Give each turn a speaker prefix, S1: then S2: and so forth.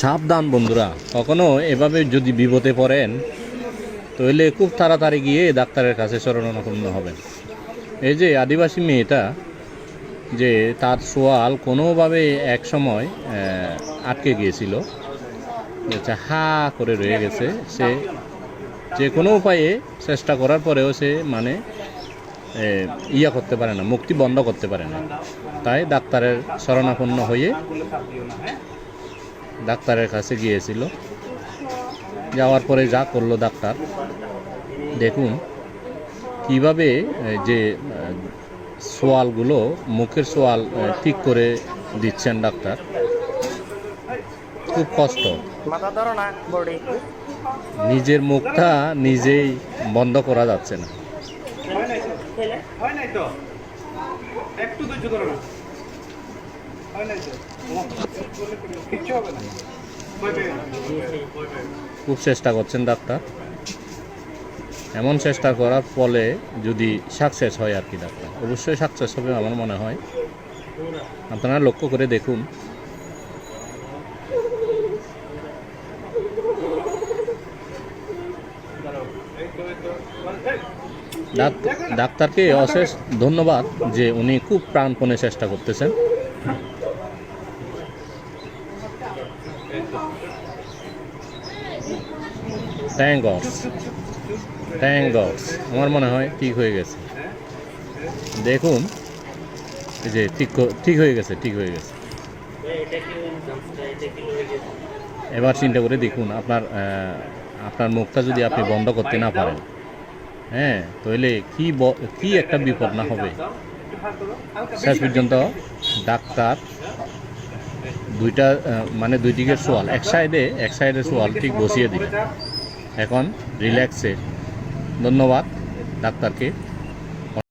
S1: সাবধান বন্ধুরা। কখনো এভাবে যদি বিপদে পড়েন, তাহলে খুব তাড়াতাড়ি গিয়ে ডাক্তারের কাছে শরণাপন্ন হবেন। এই যে আদিবাসী মেয়েটা, যে তার সোয়াল কোনোভাবে এক সময় আটকে গিয়েছিল হা করে রয়ে গেছে, সে যে কোনো উপায়ে চেষ্টা করার পরেও সে মানে ইয়া করতে পারে না, মুক্তি বন্ধ করতে পারে না। তাই ডাক্তারের শরণাপন্ন হয়ে ডাক্তারের কাছে গিয়েছিল। যাওয়ার পরে যা করল ডাক্তার, দেখুন কীভাবে যে সোয়ালগুলো, মুখের সোয়াল ঠিক করে দিচ্ছেন ডাক্তার। খুব কষ্ট। নিজের মুখটা নিজেই বন্ধ করা যাচ্ছে না।
S2: একটু ধৈর্য ধরো না।
S1: খুব চেষ্টা করছেন ডাক্তার। এমন চেষ্টা করার ফলে যদি সাকসেস হয় আর কি ডাক্তার। অবশ্যই সাকসেস হবে আমার মনে হয়। আপনারা লক্ষ্য করে দেখুন। ডাক্তারকে অশেষ ধন্যবাদ যে উনি খুব প্রাণপণে চেষ্টা করতেছেন। থ্যাংক গডস আমার মনে হয় ঠিক হয়ে গেছে। দেখুন যে ঠিক ঠিক হয়ে গেছে, ঠিক হয়ে গেছে। এবার চিন্তা করে দেখুন, আপনার আপনার মুখটা যদি আপনি বন্ধ করতে না পারেন হ্যাঁ তাহলে কি কি একটা বিপদ না হবে। শেষ পর্যন্ত ডাক্তার দুইটা মানে দুই দিকের সোয়াল, এক সাইডে এক সাইডে সোয়াল ঠিক বসিয়ে দিলেন। এখন রিল্যাক্সে ধন্যবাদ ডাক্তারকে।